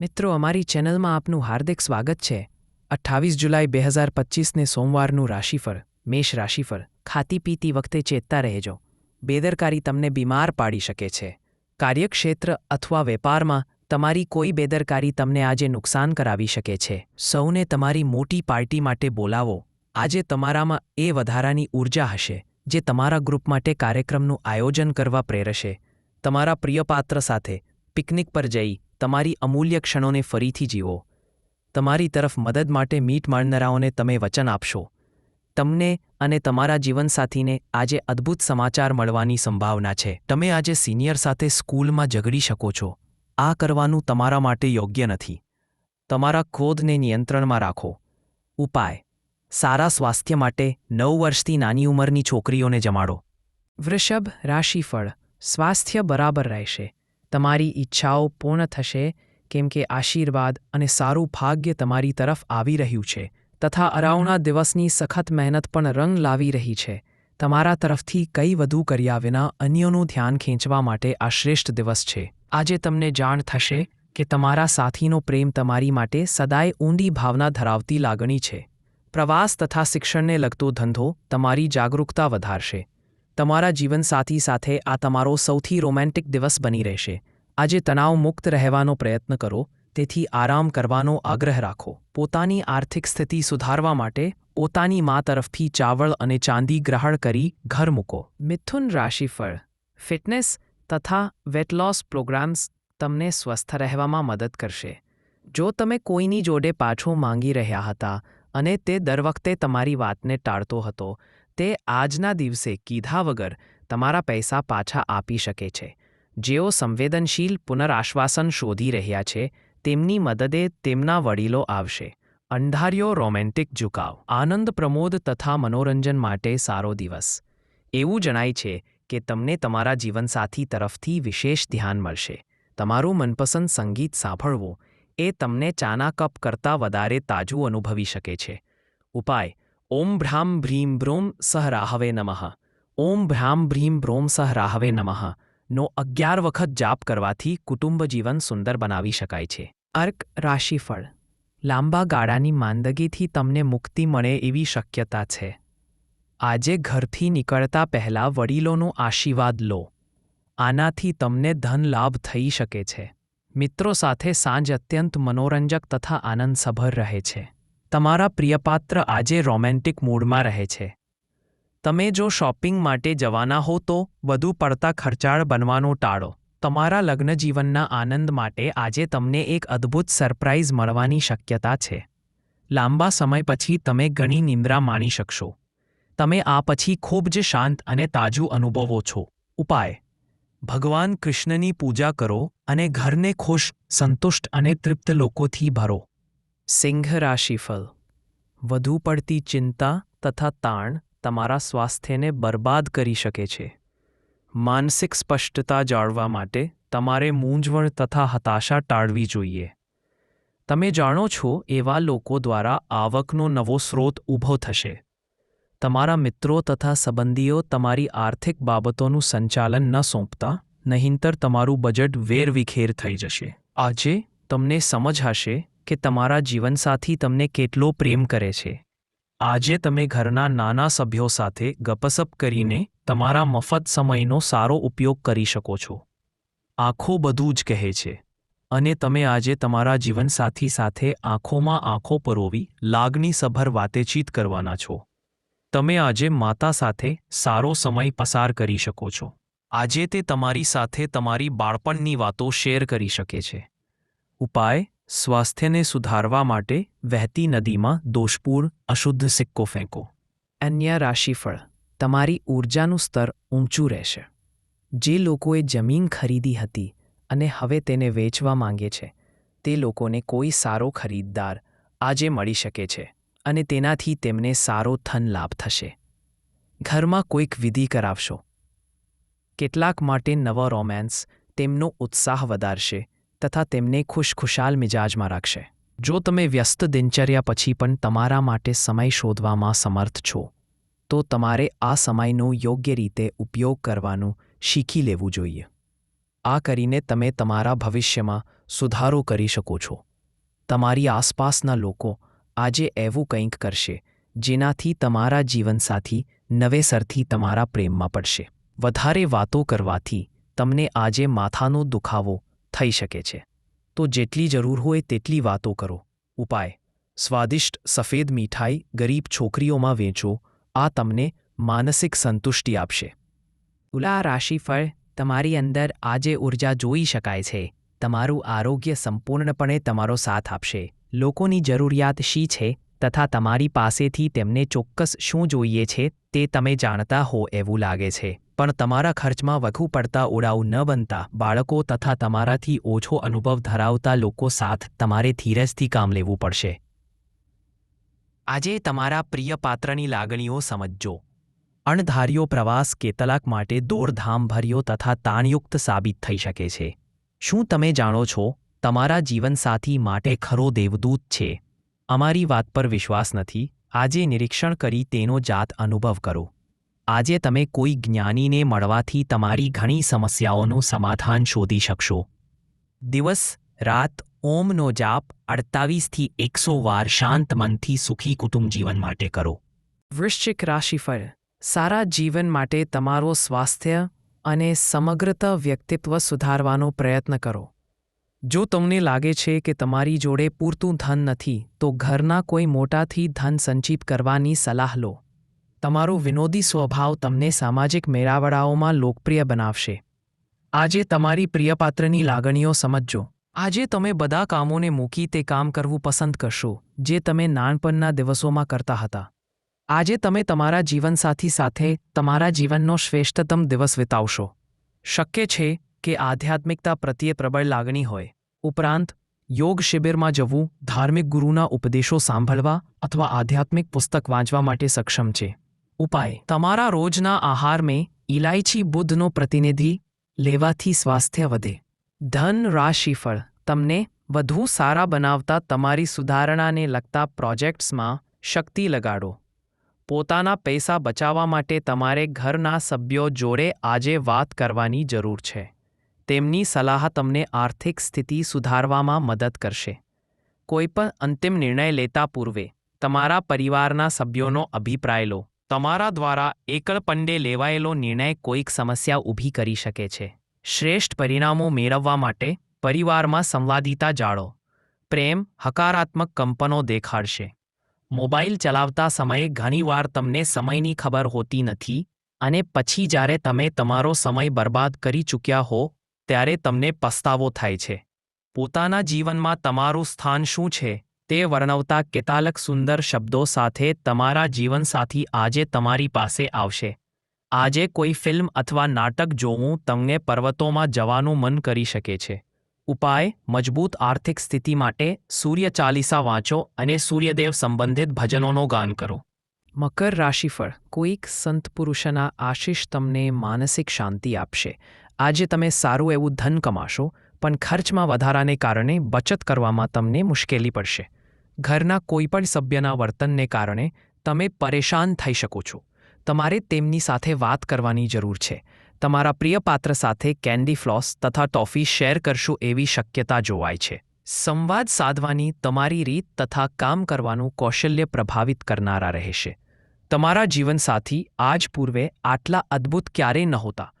મિત્રો, અમારી ચેનલમાં આપનું હાર્દિક સ્વાગત છે. અઠ્ઠાવીસ જુલાઈ બે હજાર પચીસને સોમવારનું રાશિફળ, મેષ રાશિફળ. ખાતી પીતી વખતે ચેતતા રહેજો. બેદરકારી તમને બીમાર પાડી શકે છે. કાર્યક્ષેત્ર અથવા વેપારમાં તમારી કોઈ બેદરકારી તમને આજે નુકસાન કરાવી શકે છે. સૌને તમારી મોટી પાર્ટી માટે બોલાવો. આજે તમારામાં એ વધારાની ઊર્જા હશે, જે તમારા ગ્રુપ માટે કાર્યક્રમનું આયોજન કરવા પ્રેરશે. તમારા પ્રિયપાત્ર સાથે પિકનિક પર જઈ તમારી અમૂલ્ય ક્ષણોને ફરીથી જીવો. તમારી તરફ મદદ માટે મીટ માણનારાઓને તમે વચન આપશો. તમને અને તમારા જીવનસાથીને આજે અદ્ભુત સમાચાર મળવાની સંભાવના છે. તમે આજે સિનિયર સાથે સ્કૂલમાં ઝઘડી શકો છો. આ કરવાનું તમારા માટે યોગ્ય નથી. તમારા ક્રોધને નિયંત્રણમાં રાખો. ઉપાય. સારા સ્વાસ્થ્ય માટે નવ વર્ષથી નાની ઉંમરની છોકરીઓને જમાડો. વૃષભ રાશિફળ. સ્વાસ્થ્ય બરાબર રહેશે. તમારી ઈચ્છાઓ પૂર્ણ થશે, કેમ કે આશીર્વાદ અને સારું ભાગ્ય તમારી તરફ આવી રહ્યું છે, તથા અરાવણા દિવસની સખત મહેનત પણ રંગ લાવી રહી છે. તમારા તરફથી કંઈ વધુ કર્યા વિના અન્યોનું ધ્યાન ખેંચવા માટે આ શ્રેષ્ઠ દિવસ છે. આજે તમને જાણ થશે કે તમારા સાથીનો પ્રેમ તમારી માટે સદાય ઊંડી ભાવના ધરાવતી લાગણી છે. પ્રવાસ તથા શિક્ષણને લગતો ધંધો તમારી જાગરૂકતા વધારશે. તમારા જીવનસાથી સાથે આ તમારો સૌથી રોમેન્ટિક દિવસ બની રહેશે. આજે તણાવ મુક્ત રહેવાનો પ્રયત્ન કરો, તેથી આરામ કરવાનો આગ્રહ રાખો. પોતાની આર્થિક સ્થિતિ સુધારવા માટે પોતાની મા તરફથી ચાવળ અને ચાંદી ગ્રહણ કરી ઘર મૂકો. મિથુન રાશિફળ. ફિટનેસ તથા વેટ લોસ પ્રોગ્રામ્સ તમને સ્વસ્થ રહેવામાં મદદ કરશે. જો તમે કોઈની જોડે પાછું માંગી રહ્યા હતા અને તે દર વખતે તમારી વાતને ટાળતો હતો તે આજના દિવસે કીધા વગર તમારા પૈસા પાછા આપી શકે છે. જેઓ સંવેદનશીલ પુનરાશ્વાસન શોધી રહ્યા છે, તેમની મદદે તેમના વડીલો આવશે. અંધાર્યો રોમેન્ટિક ઝુકાવ. આનંદ પ્રમોદ તથા મનોરંજન માટે સારો દિવસ. એવું જણાય છે કે તમને તમારા જીવનસાથી તરફથી વિશેષ ધ્યાન મળશે. તમારું મનપસંદ સંગીત સાંભળવું એ તમને ચાના કપ કરતાં વધારે તાજું અનુભવી શકે છે. ઉપાય. ઓમ ભ્રામ ભ્રીમ બ્રોમ સહ રાહવે નમઃ ઓમ ભ્રામ ભ્રીમ બ્રોમ સહ રાહવે નમઃ નો અગિયાર વખત જાપ કરવાથી કુટુંબ જીવન સુંદર બનાવી શકાય છે અર્ક રાશિફળ લાંબા ગાળાની માંદગીથી તમને મુક્તિ મળે એવી શક્યતા છે આજે ઘરથી નીકળતા પહેલા વડીલોનો આશીર્વાદ લો આનાથી તમને ધન લાભ થઈ શકે છે મિત્રો સાથે સાંજ અત્યંત મનોરંજક તથા આનંદસભર રહે છે તમારા પ્રિયપાત્ર આજે રોમેન્ટિક મૂડમાં રહે છે. તમે જો શોપિંગ માટે જવાના હો તો વધુ પડતા ખર્ચાળ બનવાનું ટાળો. તમારા લગ્નજીવનના આનંદ માટે આજે તમને એક અદ્ભુત સરપ્રાઇઝ મળવાની શક્યતા છે. લાંબા સમય પછી તમે ઘણી નિંદ્રા માણી શકશો. તમે આ પછી ખૂબ જ શાંત અને તાજું અનુભવો છો. ઉપાય. ભગવાન કૃષ્ણની પૂજા કરો અને ઘરને ખુશ, સંતુષ્ટ અને તૃપ્ત લોકોથી ભરો. સિંહ રાશિફળ વધુ પડતી ચિંતા તથા તાણ તમારા સ્વાસ્થ્યને બરબાદ કરી શકે છે. માનસિક સ્પષ્ટતા જાળવા માટે તમારે મૂંઝવણ તથા હતાશા ટાળવી જોઈએ. તમે જાણો છો, એવા લોકો દ્વારા આવકનો નવો સ્રોત ઊભો થશે. તમારા મિત્રો તથા સંબંધીઓ તમારી આર્થિક બાબતોનું સંચાલન ન સોંપતા, નહીંતર તમારું બજેટ વેરવિખેર થઈ જશે. આજે તમને સમજ હશે કે તમારા જીવનસાથી તમને કેટલો પ્રેમ કરે છે. આજે તમે ઘરના નાના સભ્યો સાથે ગપસપ કરીને તમારા મફત સમયનો સારો ઉપયોગ કરી શકો છો. આંખો બધું જ કહે છે. અને તમે આજે તમારા જીવનસાથી સાથે આંખોમાં આંખો પરોવી લાગણીસભર વાતચીત કરવાના છો. તમે આજે માતા સાથે સારો સમય પસાર કરી શકો છો. આજે તે તમારી સાથે તમારી બાળપણની વાતો શેર કરી શકે છે. ઉપાય સ્વાસ્થ્યને સુધારવા માટે વહેતી નદીમાં દોષપૂર અશુદ્ધ સિક્કો ફેંકો. અન્ય રાશિફળ. તમારી ઊર્જાનું સ્તર ઊંચું રહેશે. જે લોકોએ જમીન ખરીદી હતી અને હવે તેને વેચવા માંગે છે, તે લોકોને કોઈ સારો ખરીદદાર આજે મળી શકે છે અને તેનાથી તેમને સારો ધન લાભ થશે. ઘરમાં કોઈક વિધિ કરાવશો. કેટલાક માટે નવો રોમેન્સ તેમનો ઉત્સાહ વધારશે તથા તેમને ખુશખુશાલ મિજાજમાં રાખશે. જો તમે વ્યસ્ત દિનચર્યા પછી પણ તમારા માટે સમય શોધવામાં સમર્થ છો, તો તમારે આ સમયનો યોગ્ય રીતે ઉપયોગ કરવાનું શીખી લેવું જોઈએ. આ કરીને તમે તમારા ભવિષ્યમાં સુધારો કરી શકો છો. તમારી આસપાસના લોકો આજે એવું કંઈક કરશે, જેનાથી તમારા જીવનસાથી નવેસરથી તમારા પ્રેમમાં પડશે. વધારે વાતો કરવાથી તમને આજે માથાનો દુખાવો થઈ શકે છે. તો જેટલી જરૂર હોય તેટલી વાતો કરો. ઉપાય. સ્વાદિષ્ટ સફેદ મીઠાઈ ગરીબ છોકરીઓમાં વેચો. આ તમને માનસિક સંતુષ્ટિ આપશે. તુલા રાશિફળ તમારી અંદર આજે ઊર્જા જોઈ શકાય છે. તમારું આરોગ્ય સંપૂર્ણપણે તમારો સાથ આપશે. લોકોની જરૂરિયાત શી છે તથા તમારી પાસેથી તેમને ચોક્કસ શું જોઈએ છે તે તમે જાણતા હો એવું લાગે છે. પણ તમારા ખર્ચમાં વધુ પડતા ઉડાઉ ન બનતા બાળકો તથા તમારાથી ઓછો અનુભવ ધરાવતા લોકો સાથ તમારે ધીરજથી કામ લેવું પડશે. આજે તમારા પ્રિય પાત્રની લાગણીઓ સમજજો. અણધાર્યો પ્રવાસ કેટલાક માટે દોરધામભર્યો તથા તાણયુક્ત સાબિત થઈ શકે છે. શું તમે જાણો છો, તમારા જીવનસાથી માટે ખરો દેવદૂત છે? અમારી વાત પર વિશ્વાસ નથી. આજે નિરીક્ષણ કરી તેનો જાત અનુભવ કરો. આજે તમે કોઈ જ્ઞાનીને મળવાથી તમારી ઘણી સમસ્યાઓનું સમાધાન શોધી શકશો. દિવસ, રાત, ઓમનો જાપ, અડતાવીસથી એકસો વાર શાંત મનથી સુખી કુટુંબ જીવન માટે કરો. વૃશ્ચિક રાશિફળ. સારા જીવન માટે તમારો સ્વાસ્થ્ય અને સમગ્રત વ્યક્તિત્વ સુધારવાનો પ્રયત્ન કરો. જો તમને લાગે છે કે તમારી જોડે પૂરતું ધન નથી, તો ઘરના કોઈ મોટાથી ધન સંચિત કરવાની સલાહ લો. તમારો વિનોદી સ્વભાવ તમને સામાજિક મેળાવડાઓમાં લોકપ્રિય બનાવશે. આજે તમારી પ્રિયપાત્રની લાગણીઓ સમજજો. આજે તમે બધા કામોને મૂકી તે કામ કરવું પસંદ કરશો, જે તમે નાનપણના દિવસોમાં કરતા હતા. આજે તમે તમારા જીવનસાથી સાથે તમારા જીવનનો શ્રેષ્ઠતમ દિવસ વિતાવશો. શક્ય છે કે આધ્યાત્મિકતા પ્રત્યે પ્રબળ લાગણી હોય. ઉપરાંત, યોગ શિબિરમાં જવું ધાર્મિક ગુરુના ઉપદેશો સાંભળવા અથવા આધ્યાત્મિક પુસ્તક વાંચવા માટે સક્ષમ છે. ઉપાય. તમારા રોજના આહારમાં ઇલાયચી બુદ્ધનો પ્રતિનિધિ લેવાથી સ્વાસ્થ્ય વધે. ધન રાશિફળ તમને વધુ સારા બનાવતા તમારી સુધારણાને લગતા પ્રોજેક્ટ્સમાં શક્તિ લગાડો. પોતાના પૈસા બચાવવા માટે તમારે ઘરના સભ્યો જોડે આજે વાત કરવાની જરૂર છે. તેમની સલાહ તમને આર્થિક સ્થિતિ સુધારવામાં મદદ કરશે. કોઈપણ અંતિમ નિર્ણય લેતા પૂર્વે તમારા પરિવારના સભ્યોનો અભિપ્રાય લો. તમારા દ્વારા એકલપંડે લેવાયેલો નિર્ણય કોઈક સમસ્યા ઊભી કરી શકે છે. શ્રેષ્ઠ પરિણામો મેળવવા માટે પરિવારમાં સંવાદિતા જાળો. પ્રેમ હકારાત્મક કંપનો દેખાડશે. મોબાઈલ ચલાવતા સમયે ઘણીવાર તમને સમયની ખબર હોતી નથી અને પછી જ્યારે તમે તમારો સમય બરબાદ કરી ચૂક્યા હો, ત્યારે તમને પસ્તાવો થાય છે. પોતાના જીવનમાં તમારું સ્થાન શું છે? તે વર્ણવતા કેટલાક સુંદર શબ્દો સાથે તમારા જીવનસાથી આજે તમારી પાસે આવશે. આજે કોઈ ફિલ્મ અથવા નાટક જોવું તમને પર્વતોમાં જવાનું મન કરી શકે છે. ઉપાય, મજબૂત આર્થિક સ્થિતિ માટે સૂર્ય ચાલીસા વાંચો અને સૂર્યદેવ સંબંધિત ભજનોનો ગાન કરો. મકર રાશિફળ, કોઈક સંત પુરુષના આશીષ તમને માનસિક શાંતિ આપશે. આજે તમે સારું એવું ધન કમાશો, પણ ખર્ચમાં વધારાને કારણે બચત કરવામાં તમને મુશ્કેલી પડશે. ઘરના કોઈપણ સભ્યના વર્તનને કારણે તમે પરેશાન થઈ શકો છો. તમારે તેમની સાથે વાત કરવાની જરૂર છે. તમારા પ્રિય પાત્ર સાથે કેન્ડી ફ્લોસ તથા ટોફી શેર કરશો એવી શક્યતા જોવાય છે. સંવાદ સાધવાની તમારી રીત તથા કામ કરવાનું કૌશલ્ય પ્રભાવિત કરનારા રહેશે. તમારા જીવનસાથી આજ પૂર્વે આટલા અદ્ભુત ક્યારેય નહોતા.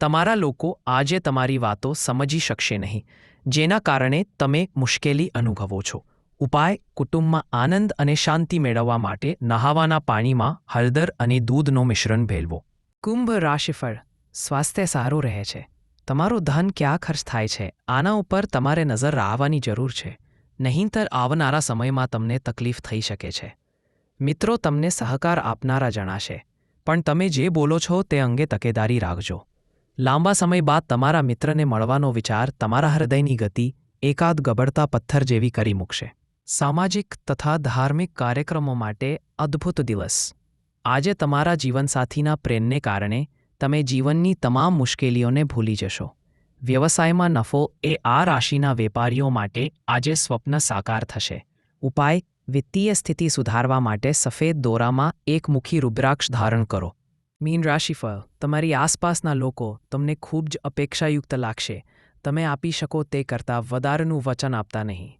તમારા લોકો આજે તમારી વાતો સમજી શકશે નહીં, જેના કારણે તમે મુશ્કેલી અનુભવો છો. ઉપાય, કુટુંબમાં આનંદ અને શાંતિ મેળવવા માટે નહાવાના પાણીમાં હળદર અને દૂધનો મિશ્રણ ભેળવો. કુંભ રાશિફળ, સ્વાસ્થ્ય સારું રહે છે. તમારું ધન ક્યાં ખર્ચ થાય છે? આના ઉપર તમારે નજર રાખવાની જરૂર છે. નહીંતર આવનારા સમયમાં તમને તકલીફ થઈ શકે છે. મિત્રો, તમને સહકાર આપનારા જણાશે. પણ તમે જે બોલો છો તે અંગે તકેદારી રાખજો. લાંબા સમય બાદ તમારા મિત્રને મળવાનો વિચાર તમારા હૃદયની ગતિ, એકાદ ગબડતા પથ્થર જેવી કરી મૂકશે. સામાજિક તથા ધાર્મિક કાર્યક્રમો માટે અદ્ભુત દિવસ. આજે તમારા જીવનસાથીના પ્રેમને કારણે તમે જીવનની તમામ મુશ્કેલીઓને ભૂલી જશો. વ્યવસાયમાં નફો એ આ રાશિના વેપારીઓ માટે આજે સ્વપ્ન સાકાર થશે. ઉપાય, વિત્તીય સ્થિતિ સુધારવા માટે સફેદ દોરામાં એકમુખી રુદ્રાક્ષ ધારણ કરો. મીન રાશિફળ, તમારી આસપાસના લોકો તમને ખૂબ જ અપેક્ષાયુક્ત લાગશે. તમે આપી શકો તે કરતાં વધારેનું વચન આપતા નહીં.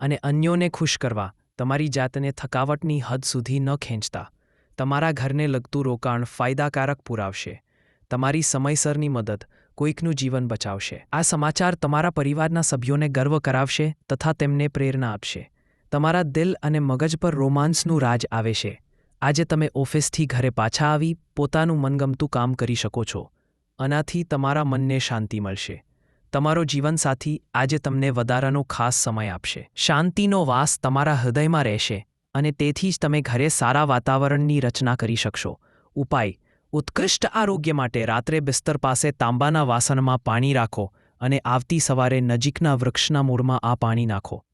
અને અન્યોને ખુશ કરવા, તમારી જાતને થકાવટની હદ સુધી ન ખેંચતા. તમારા ઘરને લગતું રોકાણ ફાયદાકારક પુરાવશે. તમારી સમયસરની મદદ કોઈકનું જીવન બચાવશે. આ સમાચાર તમારા પરિવારના સભ્યોને ગર્વ કરાવશે તથા તેમને પ્રેરણા આપશે. તમારા દિલ અને મગજ પર રોમાન્સનું રાજ આવે છે આજે તમે ઓફિસથી ઘરે પાછા આવી પોતાનું મનગમતું કામ કરી શકો છો. આનાથી તમારા મનને શાંતિ મળશે. તમારો જીવનસાથી આજે તમને વધારાનો ખાસ સમય આપશે. શાંતિનો વાસ તમારા હૃદયમાં રહેશે અને તેથી જ તમે ઘરે સારા વાતાવરણની રચના કરી શકશો. ઉપાય, ઉત્કૃષ્ટ આરોગ્ય માટે રાત્રે બિસ્તર પાસે તાંબાના વાસણમાં પાણી રાખો અને આવતી સવારે નજીકના વૃક્ષના મૂળમાં આ પાણી નાખો.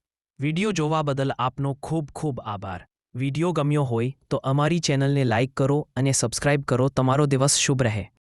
વિડિયો જોવા બદલ આપનો ખૂબ ખૂબ આભાર. વિડિયો ગમ્યો હોય તો અમારી ચેનલને લાઇક કરો અને સબસ્ક્રાઇબ કરો. તમારો દિવસ શુભ રહે.